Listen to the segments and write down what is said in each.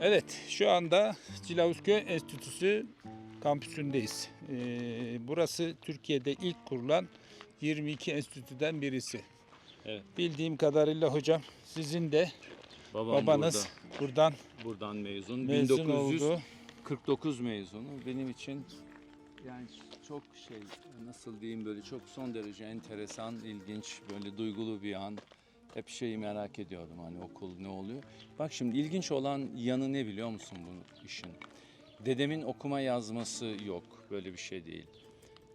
Evet, şu anda Cilavuzköy Enstitüsü kampüsündeyiz. Ee, burası Türkiye'de ilk kurulan 22 enstitüden birisi. Evet. Bildiğim kadarıyla hocam sizin de Babam babanız buradan burada, buradan mezun. mezun 1949 oldu. mezunu. Benim için yani çok şey nasıl diyeyim böyle çok son derece enteresan, ilginç, böyle duygulu bir an. Hep şeyi merak ediyordum hani okul ne oluyor. Bak şimdi ilginç olan yanı ne biliyor musun bu işin? Dedemin okuma yazması yok. Böyle bir şey değil.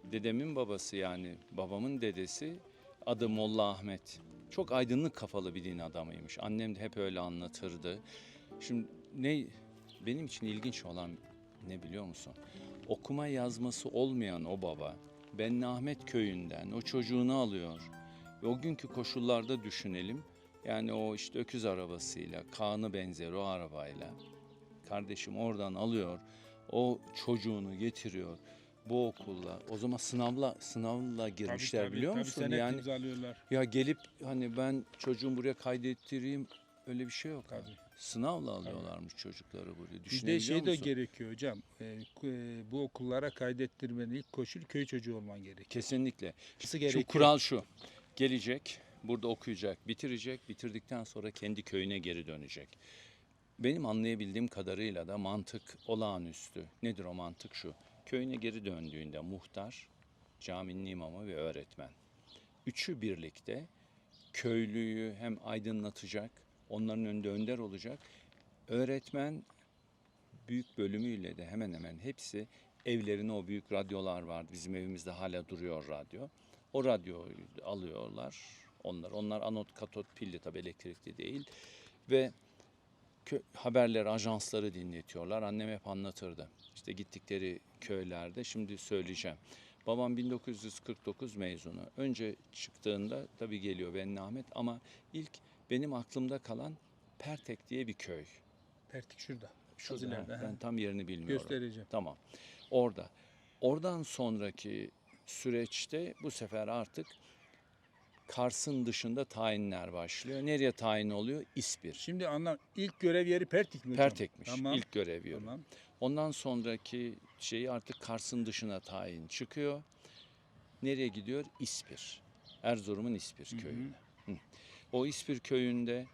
Dedemin babası yani babamın dedesi adı Molla Ahmet. Çok aydınlık kafalı bir din adamıymış. Annem de hep öyle anlatırdı. Şimdi ne benim için ilginç olan ne biliyor musun? Okuma yazması olmayan o baba Ben Ahmet köyünden o çocuğunu alıyor. Ve o günkü koşullarda düşünelim. Yani o işte öküz arabasıyla, Kaan'ı benzer o arabayla. Kardeşim oradan alıyor. O çocuğunu getiriyor bu okulla. O zaman sınavla sınavla girmişler Tabii, tabii, biliyor tabii, musun? senet Yani imzalıyorlar. ya gelip hani ben çocuğumu buraya kaydettireyim öyle bir şey yok. Tabii. Sınavla alıyorlarmış çocukları buraya. Bir de şey de musun? gerekiyor hocam. Ee, e, bu okullara kaydettirmenin ilk koşul köy çocuğu olman gerekiyor. Kesinlikle. Nasıl gerekiyor? Şu kural şu. Gelecek, burada okuyacak, bitirecek, bitirdikten sonra kendi köyüne geri dönecek. Benim anlayabildiğim kadarıyla da mantık olağanüstü. Nedir o mantık şu? Köyüne geri döndüğünde muhtar, caminin imamı ve öğretmen. Üçü birlikte köylüyü hem aydınlatacak, onların önünde önder olacak. Öğretmen büyük bölümüyle de hemen hemen hepsi evlerine o büyük radyolar vardı. Bizim evimizde hala duruyor radyo. O radyoyu alıyorlar onlar. Onlar anot katot pilli tabii elektrikli değil. Ve haberleri, ajansları dinletiyorlar. Annem hep anlatırdı. İşte gittikleri köylerde şimdi söyleyeceğim. Babam 1949 mezunu. Önce çıktığında tabii geliyor Ben Ahmet ama ilk benim aklımda kalan Pertek diye bir köy. Pertik şurada. Şurada, ben tam yerini bilmiyorum. Göstereceğim. Tamam. Orada. Oradan sonraki süreçte bu sefer artık Kars'ın dışında tayinler başlıyor. Nereye tayin oluyor? İspir. Şimdi anlam ilk görev yeri Pertik mi? Pertek'miş Tamam. ilk görev yeri. Tamam. Ondan sonraki şeyi artık Kars'ın dışına tayin çıkıyor. Nereye gidiyor? İspir. Erzurum'un İspir köyüne. Hı. O İspir köyünde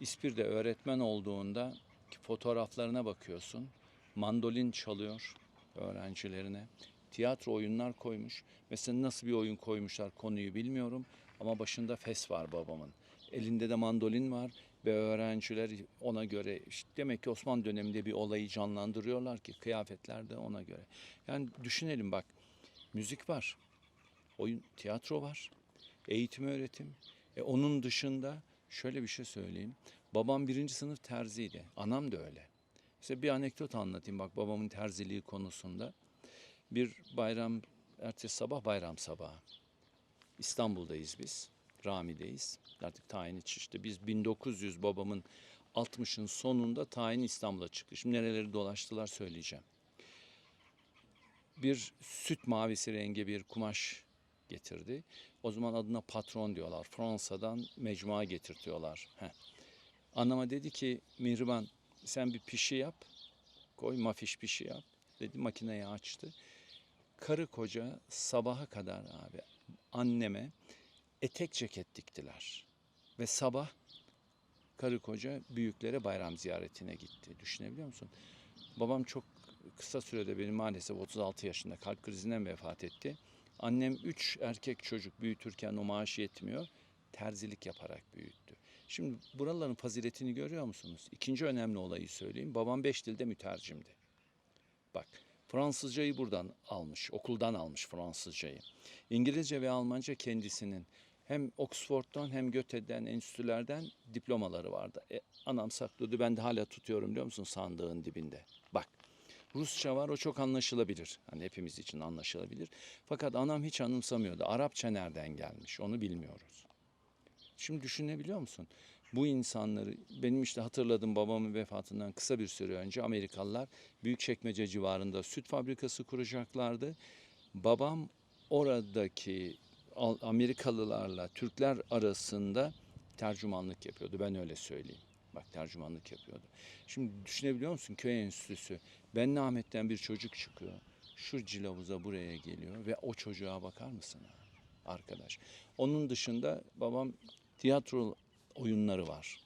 İspir'de öğretmen olduğunda fotoğraflarına bakıyorsun. Mandolin çalıyor öğrencilerine. Tiyatro oyunlar koymuş. Mesela nasıl bir oyun koymuşlar konuyu bilmiyorum ama başında fes var babamın. Elinde de mandolin var ve öğrenciler ona göre işte demek ki Osmanlı döneminde bir olayı canlandırıyorlar ki kıyafetler de ona göre. Yani düşünelim bak müzik var, oyun, tiyatro var, eğitim öğretim. E onun dışında şöyle bir şey söyleyeyim. Babam birinci sınıf terziydi. Anam da öyle. Size bir anekdot anlatayım bak babamın terziliği konusunda. Bir bayram, ertesi sabah bayram sabahı. İstanbul'dayız biz. Rami'deyiz. Artık tayin için işte biz 1900 babamın 60'ın sonunda tayin İstanbul'a çıktı. Şimdi nereleri dolaştılar söyleyeceğim. Bir süt mavisi rengi bir kumaş getirdi. O zaman adına patron diyorlar. Fransa'dan mecmua getirtiyorlar. Heh. Anama dedi ki Mihriban sen bir pişi yap. Koy mafiş pişi yap. Dedi makineyi açtı. Karı koca sabaha kadar abi anneme etek ceket diktiler. Ve sabah karı koca büyüklere bayram ziyaretine gitti. Düşünebiliyor musun? Babam çok kısa sürede benim maalesef 36 yaşında kalp krizinden vefat etti. Annem 3 erkek çocuk büyütürken o maaş yetmiyor. Terzilik yaparak büyüttü. Şimdi buraların faziletini görüyor musunuz? İkinci önemli olayı söyleyeyim. Babam 5 dilde mütercimdi. Bak Fransızcayı buradan almış, okuldan almış Fransızcayı. İngilizce ve Almanca kendisinin hem Oxford'dan hem Göte'den, enstitülerden diplomaları vardı. E, anam saklıyordu, ben de hala tutuyorum biliyor musun sandığın dibinde. Bak Rusça var o çok anlaşılabilir. Hani hepimiz için anlaşılabilir. Fakat anam hiç anımsamıyordu. Arapça nereden gelmiş onu bilmiyoruz. Şimdi düşünebiliyor musun? Bu insanları benim işte hatırladığım babamın vefatından kısa bir süre önce Amerikalılar Büyükçekmece civarında süt fabrikası kuracaklardı. Babam oradaki Al- Amerikalılarla Türkler arasında tercümanlık yapıyordu ben öyle söyleyeyim. Bak tercümanlık yapıyordu. Şimdi düşünebiliyor musun köy enstitüsü. Ben Ahmet'ten bir çocuk çıkıyor. Şu cilavuza buraya geliyor ve o çocuğa bakar mısın arkadaş? Onun dışında babam tiyatro oyunları var.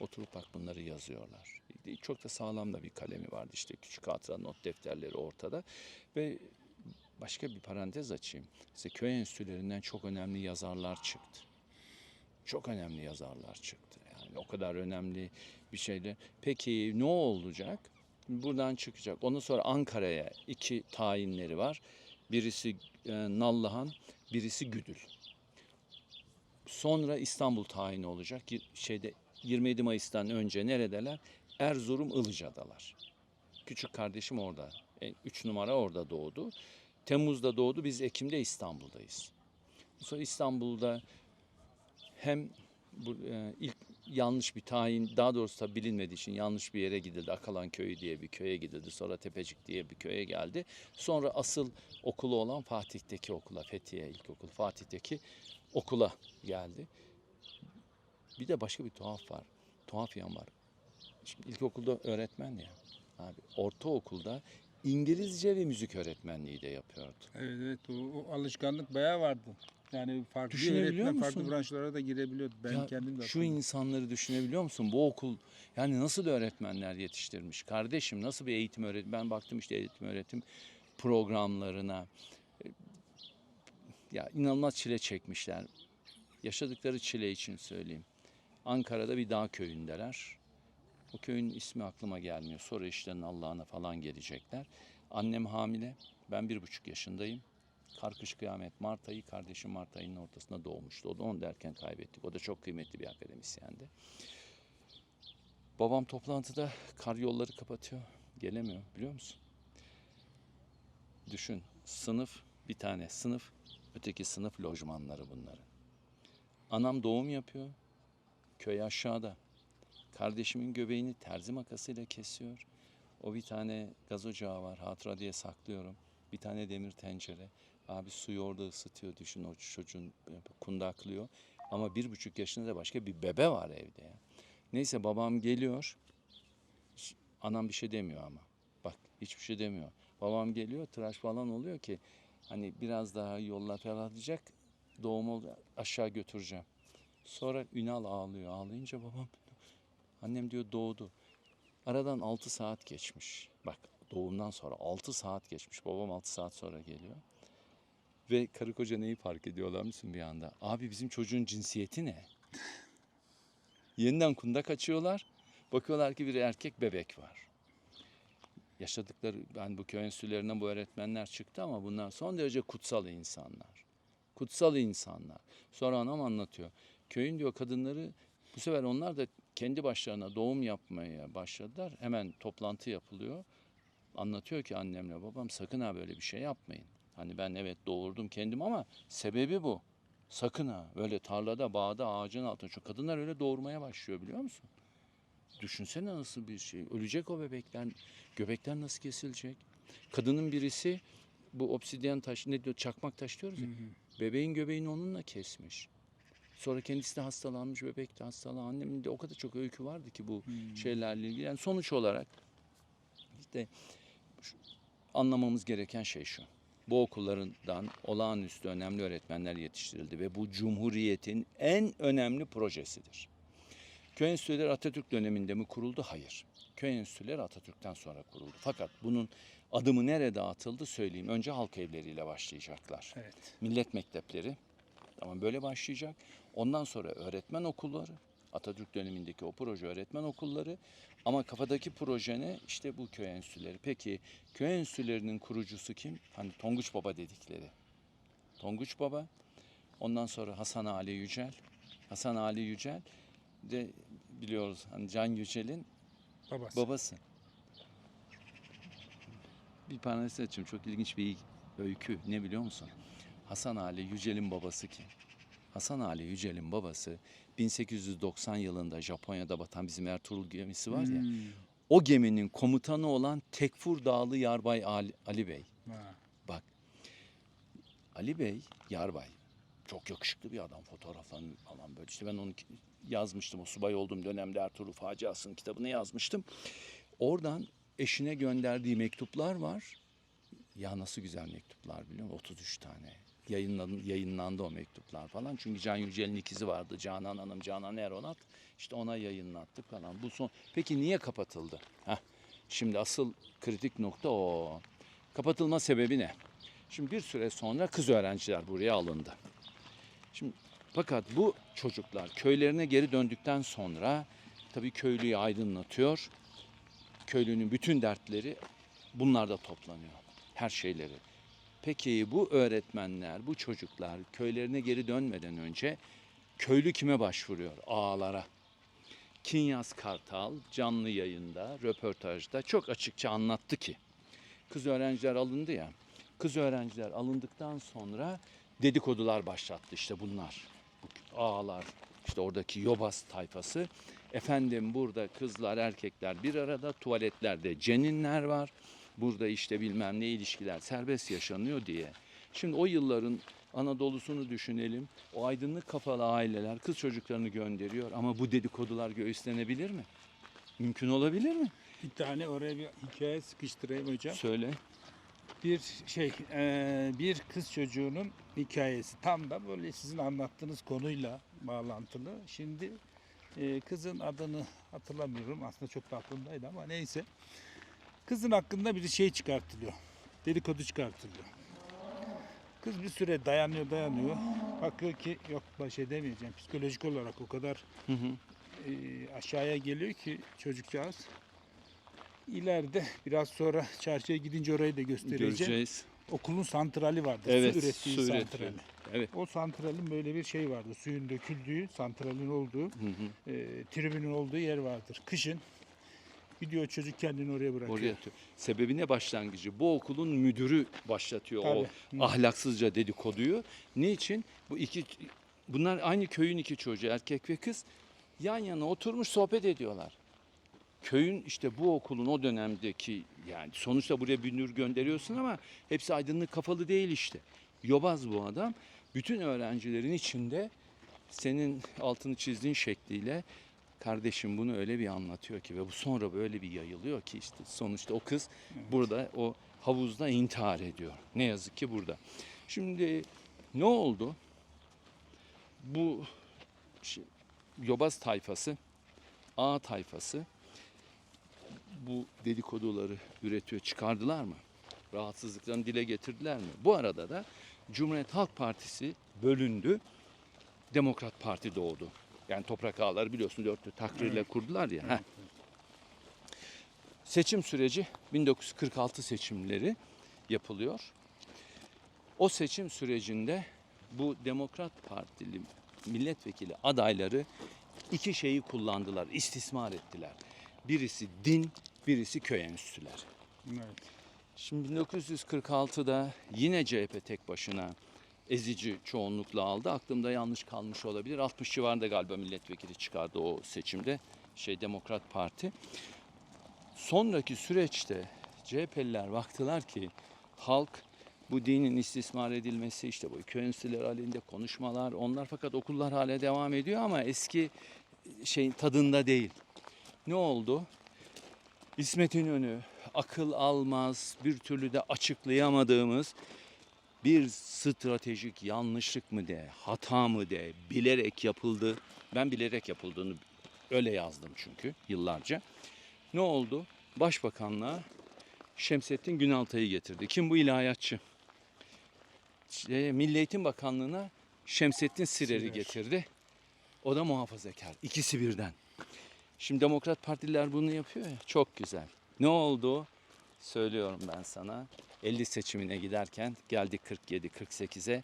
Oturup bak bunları yazıyorlar. Çok da sağlam da bir kalemi vardı işte küçük hatıra not defterleri ortada ve başka bir parantez açayım. İşte köy enstitülerinden çok önemli yazarlar çıktı. Çok önemli yazarlar çıktı. Yani o kadar önemli bir şeyde. Peki ne olacak? Buradan çıkacak. Ondan sonra Ankara'ya iki tayinleri var. Birisi e, Nallıhan, birisi Güdül. Sonra İstanbul tayini olacak. Şeyde 27 Mayıs'tan önce neredeler? Erzurum Ilıca'dalar. Küçük kardeşim orada. 3 numara orada doğdu. Temmuz'da doğdu. Biz Ekim'de İstanbul'dayız. Sonra İstanbul'da hem bu, e, ilk yanlış bir tayin, daha doğrusu da bilinmediği için yanlış bir yere gidildi. Akalan Köyü diye bir köye gidildi. Sonra Tepecik diye bir köye geldi. Sonra asıl okulu olan Fatih'teki okula, Fethiye İlkokulu, Fatih'teki okula geldi. Bir de başka bir tuhaf var. Tuhaf yan var. Şimdi ilkokulda öğretmen ya. Abi ortaokulda İngilizce ve müzik öğretmenliği de yapıyordu. Evet evet o, o alışkanlık bayağı vardı. Yani farklı öğretmen farklı musun? branşlara da girebiliyordu. Ben Ya kendim de şu hatırlıyorum. insanları düşünebiliyor musun? Bu okul yani nasıl öğretmenler yetiştirmiş? Kardeşim nasıl bir eğitim öğretim? Ben baktım işte eğitim öğretim programlarına. Ya inanılmaz çile çekmişler. Yaşadıkları çile için söyleyeyim. Ankara'da bir dağ köyündeler. O köyün ismi aklıma gelmiyor. Sonra işlerin Allah'ına falan gelecekler. Annem hamile. Ben bir buçuk yaşındayım. Karkış kıyamet Mart ayı kardeşim Mart ayının ortasında doğmuştu. O da onu derken kaybettik. O da çok kıymetli bir akademisyendi. Babam toplantıda kar yolları kapatıyor. Gelemiyor biliyor musun? Düşün sınıf bir tane sınıf öteki sınıf lojmanları bunların. Anam doğum yapıyor. Köy aşağıda. Kardeşimin göbeğini terzi makasıyla kesiyor. O bir tane gaz ocağı var. Hatıra diye saklıyorum. Bir tane demir tencere. Abi suyu orada ısıtıyor. Düşün o çocuğun kundaklıyor. Ama bir buçuk yaşında da başka bir bebe var evde ya. Neyse babam geliyor. Anam bir şey demiyor ama. Bak hiçbir şey demiyor. Babam geliyor tıraş falan oluyor ki hani biraz daha yolla ferahlayacak. Doğumu aşağı götüreceğim. Sonra Ünal ağlıyor. Ağlayınca babam annem diyor doğdu. Aradan 6 saat geçmiş. Bak doğumdan sonra 6 saat geçmiş. Babam 6 saat sonra geliyor. Ve karı koca neyi fark ediyorlar mısın bir anda? Abi bizim çocuğun cinsiyeti ne? Yeniden kundak açıyorlar. Bakıyorlar ki bir erkek bebek var. Yaşadıkları, ben bu köy enstitülerinden bu öğretmenler çıktı ama bunlar son derece kutsal insanlar. Kutsal insanlar. Sonra anam anlatıyor. Köyün diyor kadınları bu sefer onlar da kendi başlarına doğum yapmaya başladılar. Hemen toplantı yapılıyor. Anlatıyor ki annemle babam sakın ha böyle bir şey yapmayın. Hani ben evet doğurdum kendim ama sebebi bu. Sakın ha böyle tarlada, bağda, ağacın altında. Şu kadınlar öyle doğurmaya başlıyor biliyor musun? Düşünsene nasıl bir şey. Ölecek o bebekler. Göbekler nasıl kesilecek? Kadının birisi bu obsidyen taş ne diyor çakmak taş diyoruz ya. Bebeğin göbeğini onunla kesmiş. Sonra kendisi de hastalanmış, bebek de hastalanmış. Annemin de o kadar çok öykü vardı ki bu şeylerle ilgili. Yani sonuç olarak işte şu- anlamamız gereken şey şu. Bu okullarından olağanüstü önemli öğretmenler yetiştirildi ve bu Cumhuriyet'in en önemli projesidir. Köy enstitüleri Atatürk döneminde mi kuruldu? Hayır. Köy enstitüleri Atatürk'ten sonra kuruldu. Fakat bunun adımı nerede atıldı söyleyeyim. Önce halk evleriyle başlayacaklar Evet. millet mektepleri. Tamam böyle başlayacak. Ondan sonra öğretmen okulları. Atatürk dönemindeki o proje öğretmen okulları. Ama kafadaki proje ne? İşte bu köy enstitüleri. Peki köy enstitülerinin kurucusu kim? Hani Tonguç Baba dedikleri. Tonguç Baba. Ondan sonra Hasan Ali Yücel. Hasan Ali Yücel de biliyoruz hani Can Yücel'in Babası. babası. Bir parantez açayım. Çok ilginç bir öykü. Ne biliyor musun? Hasan Ali Yücel'in babası kim? Hasan Ali Yücel'in babası 1890 yılında Japonya'da batan bizim Ertuğrul gemisi var ya. Hmm. O geminin komutanı olan Tekfur Dağlı Yarbay Ali, Ali Bey. Ha. Bak Ali Bey Yarbay Çok yakışıklı bir adam fotoğraflarını falan böyle. İşte ben onu yazmıştım. O subay olduğum dönemde Ertuğrul Faciası'nın kitabını yazmıştım. Oradan eşine gönderdiği mektuplar var. Ya nasıl güzel mektuplar biliyor musun? 33 tane. Yayınlandı, yayınlandı o mektuplar falan. Çünkü Can Yücel'in ikizi vardı. Canan Hanım, Canan Eronat. İşte ona yayınlattık falan. Bu son. Peki niye kapatıldı? Heh. Şimdi asıl kritik nokta o. Kapatılma sebebi ne? Şimdi bir süre sonra kız öğrenciler buraya alındı. Şimdi fakat bu çocuklar köylerine geri döndükten sonra tabii köylüyü aydınlatıyor. Köylünün bütün dertleri bunlarda toplanıyor. Her şeyleri. Peki bu öğretmenler, bu çocuklar köylerine geri dönmeden önce köylü kime başvuruyor? Ağalara. Kinyas Kartal canlı yayında, röportajda çok açıkça anlattı ki kız öğrenciler alındı ya. Kız öğrenciler alındıktan sonra dedikodular başlattı işte bunlar. Bu ağalar, işte oradaki yobaz tayfası. Efendim burada kızlar, erkekler bir arada, tuvaletlerde ceninler var. Burada işte bilmem ne ilişkiler serbest yaşanıyor diye. Şimdi o yılların Anadolu'sunu düşünelim. O aydınlık kafalı aileler kız çocuklarını gönderiyor ama bu dedikodular göğüslenebilir mi? Mümkün olabilir mi? Bir tane oraya bir hikaye sıkıştırayım hocam. Söyle. Bir şey, eee, bir kız çocuğunun hikayesi. Tam da böyle sizin anlattığınız konuyla bağlantılı. Şimdi eee, kızın adını hatırlamıyorum. Aslında çok da aklımdaydı ama neyse. Kızın hakkında bir şey çıkartılıyor. Dedikodu çıkartılıyor. Kız bir süre dayanıyor dayanıyor. Bakıyor ki yok baş edemeyeceğim. Psikolojik olarak o kadar Hı hı. e, aşağıya geliyor ki çocukcağız. İleride biraz sonra çarşıya gidince orayı da göstereceğim. Göreceğiz. Okulun santrali vardı. Evet, su ürettiği su santrali. üretiyor. Evet. O santralin böyle bir şey vardı. Suyun döküldüğü, santralin olduğu, Hı hı. e, tribünün olduğu yer vardır. Kışın gidiyor çocuk kendini oraya bırakıyor. Oraya atıyor. Sebebi ne başlangıcı? Bu okulun müdürü başlatıyor o Tabii. Hı. ahlaksızca dedikoduyu. Niçin? Bu iki bunlar aynı köyün iki çocuğu erkek ve kız yan yana oturmuş sohbet ediyorlar. Köyün işte bu okulun o dönemdeki yani sonuçta buraya bir müdür gönderiyorsun ama hepsi aydınlık kafalı değil işte. Yobaz bu adam. Bütün öğrencilerin içinde senin altını çizdiğin şekliyle kardeşim bunu öyle bir anlatıyor ki ve bu sonra böyle bir yayılıyor ki işte sonuçta o kız burada o havuzda intihar ediyor. Ne yazık ki burada. Şimdi ne oldu? Bu şey, yobaz tayfası, A tayfası bu dedikoduları üretiyor. Çıkardılar mı? Rahatsızlıklarını dile getirdiler mi? Bu arada da Cumhuriyet Halk Partisi bölündü. Demokrat Parti doğdu. Yani toprak ağları biliyorsun dörtlü takrirle kurdular ya. heh. Seçim süreci 1946 seçimleri yapılıyor. O seçim sürecinde bu Demokrat Partili milletvekili adayları iki şeyi kullandılar, istismar ettiler. Birisi din, birisi köy enstitüleri. Evet. Şimdi 1946'da yine CHP tek başına ezici çoğunlukla aldı. Aklımda yanlış kalmış olabilir. 60 civarında galiba milletvekili çıkardı o seçimde. Şey Demokrat Parti. Sonraki süreçte CHP'liler baktılar ki halk bu dinin istismar edilmesi işte bu köy enstitüleri halinde konuşmalar onlar fakat okullar hala devam ediyor ama eski şeyin tadında değil. Ne oldu? İsmet İnönü akıl almaz bir türlü de açıklayamadığımız bir stratejik yanlışlık mı de, hata mı de, bilerek yapıldı. Ben bilerek yapıldığını öyle yazdım çünkü yıllarca. Ne oldu? Başbakanlığa Şemsettin Günaltay'ı getirdi. Kim bu ilahiyatçı? Şey, Milli Eğitim Bakanlığı'na Şemsettin Sirer'i Sirer. getirdi. O da muhafazakar. İkisi birden. Şimdi Demokrat Partililer bunu yapıyor ya. Çok güzel. Ne oldu? Söylüyorum ben sana. 50 seçimine giderken geldik 47-48'e.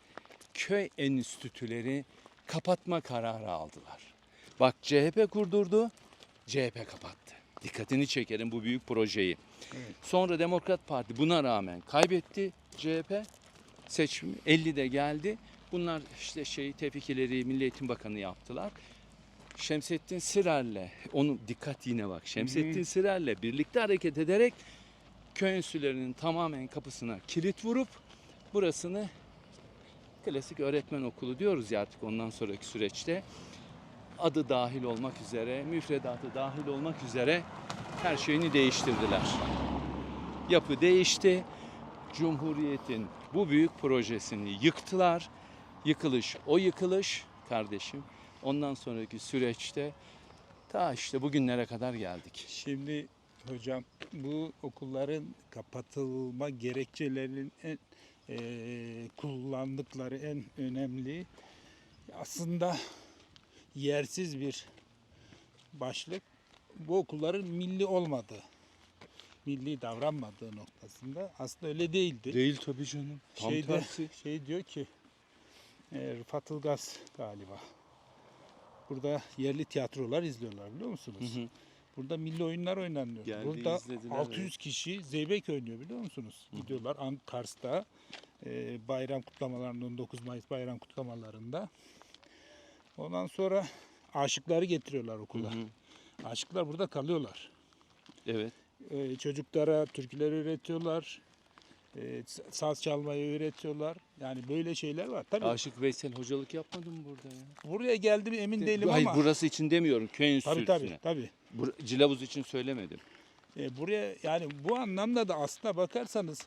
Köy enstitüleri kapatma kararı aldılar. Bak CHP kurdurdu, CHP kapattı. Dikkatini çekerim bu büyük projeyi. Evet. Sonra Demokrat Parti buna rağmen kaybetti CHP. Seçim 50'de geldi. Bunlar işte şey tevfikileri Milli Eğitim Bakanı yaptılar. Şemsettin Sirer'le onu dikkat yine bak. Şemsettin Sirer'le birlikte hareket ederek köy enstitülerinin tamamen kapısına kilit vurup burasını klasik öğretmen okulu diyoruz ya artık ondan sonraki süreçte. Adı dahil olmak üzere, müfredatı dahil olmak üzere her şeyini değiştirdiler. Yapı değişti. Cumhuriyet'in bu büyük projesini yıktılar. Yıkılış o yıkılış kardeşim. Ondan sonraki süreçte ta işte bugünlere kadar geldik. Şimdi hocam bu okulların kapatılma gerekçelerinin en eee, kullandıkları en önemli aslında yersiz bir başlık. Bu okulların milli olmadığı, milli davranmadığı noktasında aslında öyle değildi. Değil tabii canım. Tam Şeyde, tersi. şey diyor ki e, Rıfat Ilgaz galiba. Burada yerli tiyatrolar izliyorlar biliyor musunuz? Hı hı. Burada milli oyunlar oynanıyor. Geldi, Burada izlediler, 600 evet. kişi zeybek oynuyor biliyor musunuz? Gidiyorlar An- Kars'ta e, bayram kutlamalarında 9 Mayıs bayram kutlamalarında. Ondan sonra aşıkları getiriyorlar okula. Hı hı. Aşıklar burada kalıyorlar. Evet. E, çocuklara türküler öğretiyorlar. E, saz çalmayı öğretiyorlar. Yani böyle şeyler var. Tabii Aşık Veysel hocalık yapmadı mı burada ya? buraya geldi mi emin değilim Hayır ama. burası için demiyorum. Köy Tabii enstitüsüne. tabii tabii. Bur- Cilavuz için söylemedim. E, buraya yani bu anlamda da aslına bakarsanız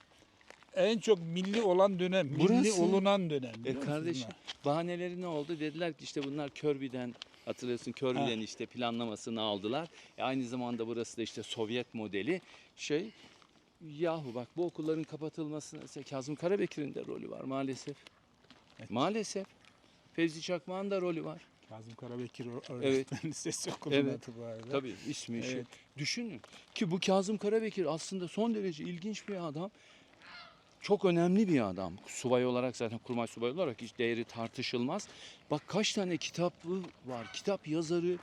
en çok milli olan dönem, milli Burası. olunan dönem. E kardeşim bunlar? bahaneleri ne oldu? Dediler ki işte bunlar Körbü'den hatırlıyorsun Körbü'den işte planlamasını aldılar. E aynı zamanda burası da işte Sovyet modeli şey. Yahu bak bu okulların kapatılmasına işte Kazım Karabekir'in de rolü var maalesef. Evet. Maalesef. Fevzi Çakmak'ın da rolü var. Kazım Karabekir o- Evet. öğretmen lisesi okulunun Evet. adı bu arada. Tabii ismi şey. Evet. Düşünün ki bu Kazım Karabekir aslında son derece ilginç bir adam. Çok önemli bir adam. Subay olarak zaten kurmay subay olarak hiç değeri tartışılmaz. Bak kaç tane kitabı var. Kitap yazarı.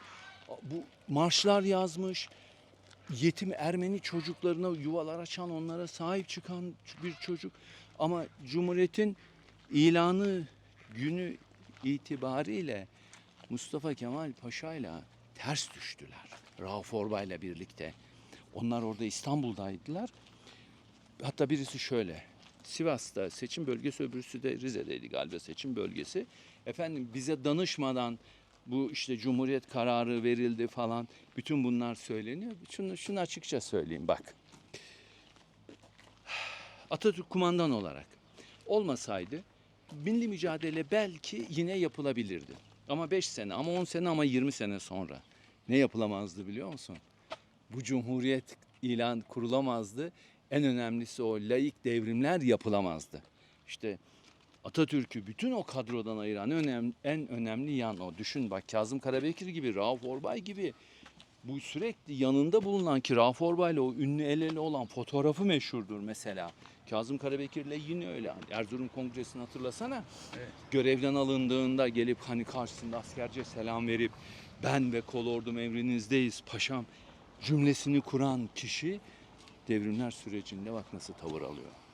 Bu marşlar yazmış. Yetim Ermeni çocuklarına yuvalar açan, onlara sahip çıkan bir çocuk. Ama Cumhuriyet'in ilanı günü itibariyle Mustafa Kemal Paşa'yla ters düştüler. Rauf Orbay'la birlikte. Onlar orada İstanbul'daydılar. Hatta birisi şöyle. Sivas'ta seçim bölgesi öbürsü de Rize'deydi galiba seçim bölgesi. Efendim bize danışmadan bu işte Cumhuriyet kararı verildi falan. Bütün bunlar söyleniyor. Şunu, şunu açıkça söyleyeyim bak. Atatürk kumandan olarak olmasaydı milli mücadele belki yine yapılabilirdi. Ama 5 sene ama 10 sene ama 20 sene sonra ne yapılamazdı biliyor musun? Bu cumhuriyet ilan kurulamazdı. En önemlisi o laik devrimler yapılamazdı. İşte Atatürk'ü bütün o kadrodan ayıran önemli, en önemli yan o. Düşün bak Kazım Karabekir gibi, Rauf Orbay gibi bu sürekli yanında bulunan ki Rauf Orbay'la o ünlü el ele olan fotoğrafı meşhurdur mesela. Kazım Karabekir'le yine öyle. Erzurum Kongresi'ni hatırlasana. Evet. Görevden alındığında gelip hani karşısında askerce selam verip ben ve kol ordum emrinizdeyiz paşam cümlesini kuran kişi devrimler sürecinde bak nasıl tavır alıyor.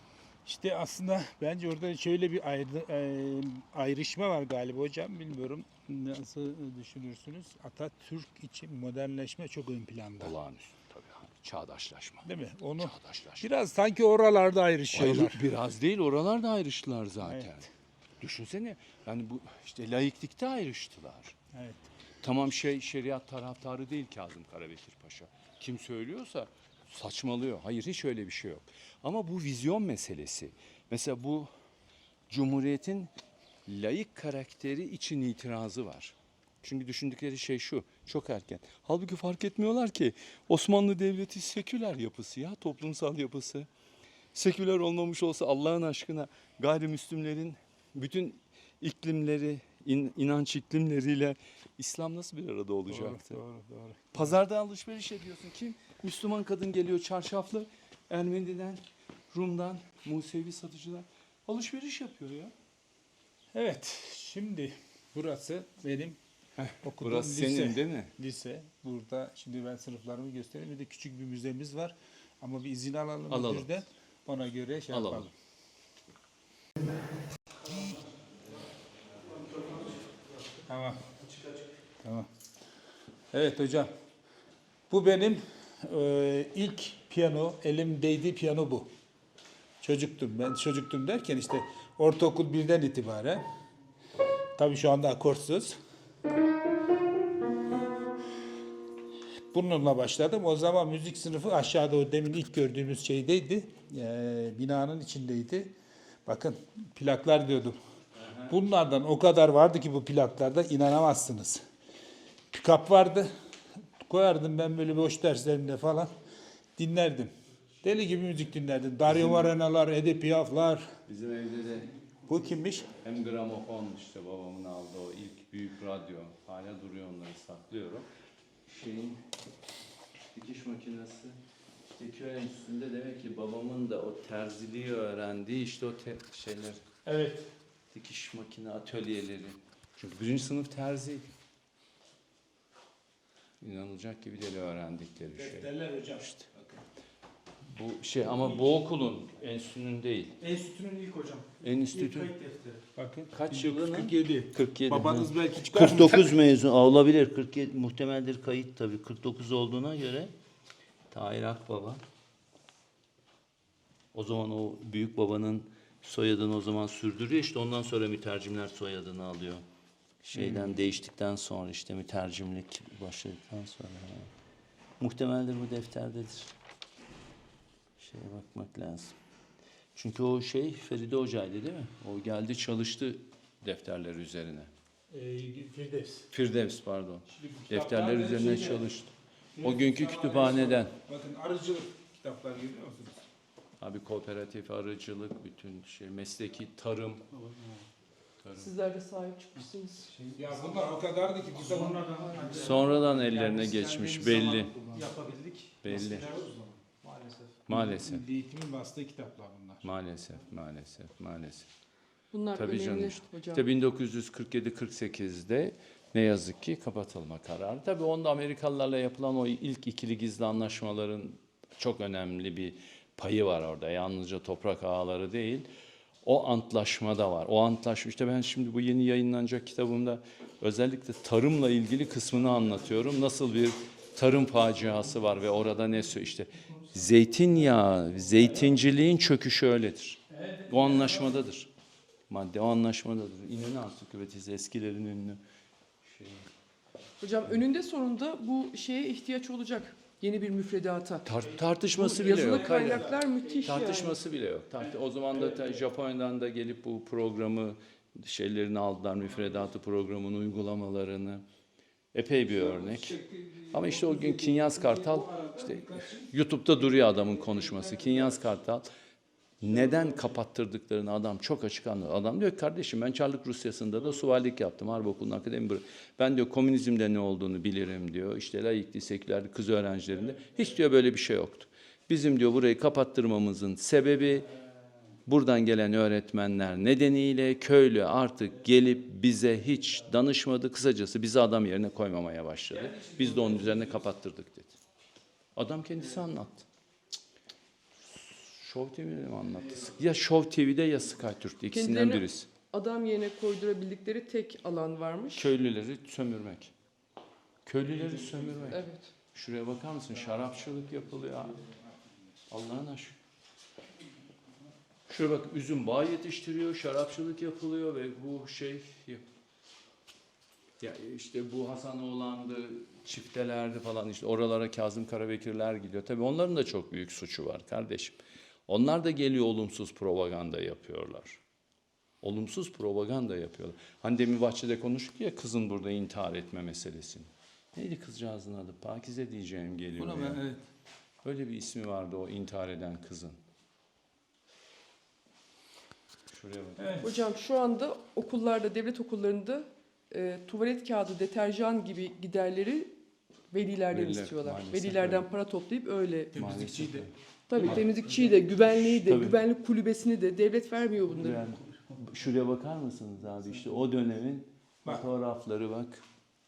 İşte aslında bence orada şöyle bir ayrı, e, ayrışma var galiba hocam. Bilmiyorum nasıl düşünürsünüz. Atatürk için modernleşme çok ön planda. Olağanüstü tabii. Çağdaşlaşma. Değil mi? Onu Çağdaşlaşma. biraz sanki oralarda ayrışıyorlar. Ayrı- biraz değil oralarda ayrıştılar zaten. Evet. Düşünsene yani bu işte laiklikte ayrıştılar. Evet. Tamam şey şeriat taraftarı değil Kazım Karabekir Paşa. Kim söylüyorsa saçmalıyor. Hayır hiç öyle bir şey yok. Ama bu vizyon meselesi. Mesela bu Cumhuriyet'in laik karakteri için itirazı var. Çünkü düşündükleri şey şu, çok erken. Halbuki fark etmiyorlar ki Osmanlı Devleti seküler yapısı ya, toplumsal yapısı. Seküler olmamış olsa Allah'ın aşkına gayrimüslimlerin bütün iklimleri, in- inanç iklimleriyle İslam nasıl bir arada Doğru, olacaktı? doğru, doğru. Pazarda alışveriş ediyorsun. Kim? Müslüman kadın geliyor çarşaflı. Ermeni'den, Rum'dan, Musevi satıcılar. Alışveriş yapıyor ya. Evet, şimdi burası benim okuduğum Burası lise. senin değil mi? Lise. Burada şimdi ben sınıflarımı göstereyim. Bir de küçük bir müzemiz var. Ama bir izin alalım, Alalım. müdürden. Ona göre şey Alalım. yapalım. Tamam. Tamam. Evet hocam. Bu benim e, ilk piyano, elim değdiği piyano bu. Çocuktum. Ben çocuktum derken işte ortaokul birden itibaren. Tabii şu anda akortsuz. Bununla başladım. O zaman müzik sınıfı aşağıda o demin ilk gördüğümüz şeydeydi. Ee, binanın içindeydi. Bakın plaklar diyordum. Bunlardan o kadar vardı ki bu plaklarda inanamazsınız. Pikap vardı. Koyardım ben böyle boş derslerimde falan. Dinlerdim. Deli gibi müzik dinlerdim. Dario Marana'lar, Edip Piaf'lar. Bizim evde de Bu kimmiş? hem gramofon işte babamın aldığı o ilk büyük radyo. Hala duruyor onları saklıyorum. Şeyin dikiş makinesi. İşte köy enstitüsünde demek ki babamın da o terziliği öğrendiği işte o te- şeyler Evet. dikiş makine atölyeleri. Çünkü birinci sınıf terzi. İnanılacak gibi değil öğrendikleri şey. Defterler hocam. Bu şey ama bu okulun enstitünün değil. Enstitünün ilk hocam. İlk Enstitü kayıt defteri. Bakın. kaç yılının? 47. 47. Babanız belki çıkar. 49 mezun olabilir. 47 muhtemeldir kayıt tabii. 49 olduğuna göre Tahir Akbaba. O zaman o büyük babanın soyadını o zaman sürdürüyor. İşte ondan sonra mütercimler soyadını alıyor. Şeyden değiştikten sonra işte mütercimlik başladıktan sonra. ha. Muhtemeldir bu defterdedir. Şeye bakmak lazım. Çünkü o şey Feride Hoca'ydı değil mi? O geldi çalıştı defterler üzerine. Ee, Firdevs. Firdevs pardon. Defterler da üzerine şeyde- çalıştı. O günkü kütüphaneden. Bakın arıcılık kitaplar görüyor musunuz? Abi kooperatif, arıcılık, bütün şey, mesleki tarım. Tarım. Sizler de sahip çıkmışsınız. Ya bunlar o kadardı ki biz de bunlar Sonradan Sonradan yani ellerine geçmiş belli. Yapabildik. Belli. Maalesef. Maalesef. Milli Eğitim'in bastığı kitaplar bunlar. Maalesef, maalesef, maalesef. Bunlar Tabii önemli canım. hocam. İşte 1947-48'de ne yazık ki kapatılma kararı. Tabii onda Amerikalılarla yapılan o ilk ikili gizli anlaşmaların çok önemli bir payı var orada. Yalnızca toprak ağları değil. O antlaşma da var. O antlaşma işte ben şimdi bu yeni yayınlanacak kitabımda özellikle tarımla ilgili kısmını anlatıyorum. Nasıl bir tarım faciası var ve orada ne işte zeytinyağı, zeytinciliğin çöküşü öyledir. O anlaşmadadır. Madde o anlaşmadadır. İnönü Ansiklopedisi eskilerin ünlü. Şey. Hocam önünde sonunda bu şeye ihtiyaç olacak. Yeni bir müfredata. Tar- tartışması Bu bile yok. hayır. kaynaklar müthiş yani. Tartışması bile yok. Tart- o zaman da ta- Japonya'dan da gelip bu programı şeylerini aldılar, müfredatı programın uygulamalarını. Epey bir örnek. Ama işte o gün Kinyas Kartal, işte YouTube'da duruyor adamın konuşması. Kinyas Kartal neden kapattırdıklarını adam çok açık anlıyor. Adam diyor ki kardeşim ben Çarlık Rusyası'nda da suvallik yaptım. Harp Okulu'nun akademi Ben diyor komünizmde ne olduğunu bilirim diyor. İşte laikliği, sekülerli kız öğrencilerinde. Hiç diyor böyle bir şey yoktu. Bizim diyor burayı kapattırmamızın sebebi buradan gelen öğretmenler nedeniyle köylü artık gelip bize hiç danışmadı. Kısacası bizi adam yerine koymamaya başladı. Biz de onun üzerine kapattırdık dedi. Adam kendisi anlattı. Show TV'de mi anlattı? Ya Show TV'de ya Sky Türk'te ikisinden Kendilerine- birisi. Adam yerine koydurabildikleri tek alan varmış. Köylüleri sömürmek. Köylüleri sömürmek. Evet. Şuraya bakar mısın? Şarapçılık yapılıyor. abi. Allah'ın aşkına. Şuraya bak üzüm bağ yetiştiriyor, şarapçılık yapılıyor ve bu şey ya işte bu Hasan Oğlan'dı, çiftelerdi falan işte oralara Kazım Karabekirler gidiyor. Tabii onların da çok büyük suçu var kardeşim. Onlar da geliyor olumsuz propaganda yapıyorlar. Olumsuz propaganda yapıyorlar. Hani demin bahçede konuştuk ya kızın burada intihar etme meselesini. Neydi kızcağızın adı? Pakize diyeceğim geliyor. Buna ben evet. Öyle bir ismi vardı o intihar eden kızın. Şuraya bak. Hocam şu anda okullarda, devlet okullarında e, tuvalet kağıdı, deterjan gibi giderleri velilerden Veliler, istiyorlar. Velilerden öyle. para toplayıp öyle. Maalesef. Tabii temizlikçiyi de, güvenliği de, Tabii. güvenlik kulübesini de devlet vermiyor bunları. Yani şuraya bakar mısınız abi işte o dönemin Bak. fotoğrafları bak.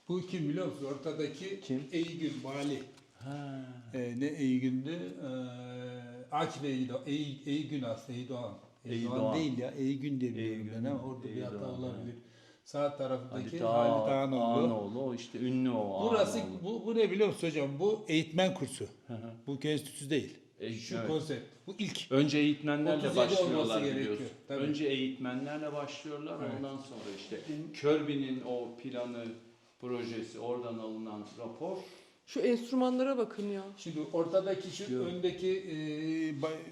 Bu kim biliyor musun? Ortadaki Kim? Eygün vali. Ha. Ee, ne Eygün'dü? Ee, Akif Eydo, Ey, Eygün aslında Eydoğan. Eydoğan Eydoğan. değil ya Eygün diye biliyorum Eygün, ben ama orada bir hata Eydoğan, olabilir. Sağ tarafındaki Halit Halit Ağa- Ağanoğlu. O işte ünlü o Burası Ağanoğlu. bu, bu ne biliyor musun hocam? Bu eğitmen kursu. Hı hı. Bu köy enstitüsü değil. E, Şu evet. konsept. Bu ilk. Önce eğitmenlerle 37 başlıyorlar biliyorsun. Tabii. Önce eğitmenlerle başlıyorlar Evet. ondan sonra işte Kirby'nin o planı, projesi, oradan alınan rapor. Şu enstrümanlara bakın ya. Şimdi ortadaki şu Yok. öndeki e,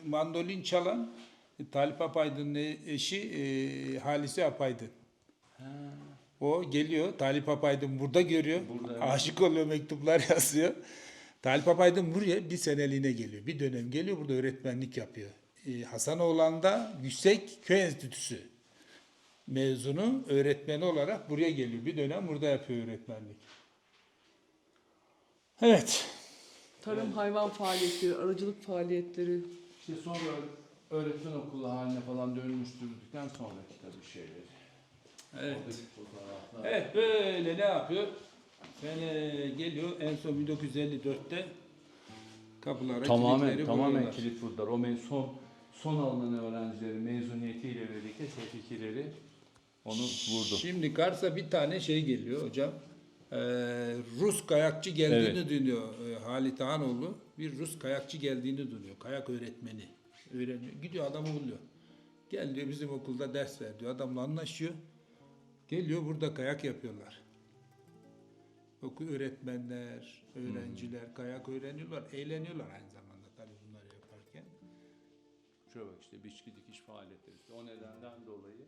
mandolin çalan e, Talip Apaydın'ın eşi e, Halise Apaydın. O geliyor. Talip Apaydın burada görüyor. Burada, evet. Aşık oluyor mektuplar yazıyor. Talip Apaydın buraya bir seneliğine geliyor. Bir dönem geliyor burada öğretmenlik yapıyor. E, Hasanoğlan'da Yüksek Köy Enstitüsü mezunu öğretmeni olarak buraya geliyor. Bir dönem burada yapıyor öğretmenlik. Evet. Tarım hayvan faaliyetleri, aracılık faaliyetleri. İşte sonra öğretmen okulu haline falan dönmüştürdükten sonraki tabii şeyleri. Evet. Evet böyle ne yapıyor? Sene geliyor en son 1954'te kapılara Tamamen kilitleri tamamen vuruyorlar. kilit vurdular. O men son son alınan öğrencilerin mezuniyetiyle birlikte tevfikileri onu vurdu. Şimdi Kars'a bir tane şey geliyor hocam. Ee, Rus kayakçı geldiğini duyuyor. Ee, Halit Hanoğlu bir Rus kayakçı geldiğini duyuyor. Kayak öğretmeni. Öğreniyor. Gidiyor adamı buluyor. Gel diyor bizim okulda ders ver diyor. Adamla anlaşıyor. Geliyor burada kayak yapıyorlar. Okul öğretmenler, öğrenciler kayak öğreniyorlar. Eğleniyorlar aynı zamanda tabii bunları yaparken. Şöyle bak işte biçki dikiş faaliyetleri. İşte o nedenden dolayı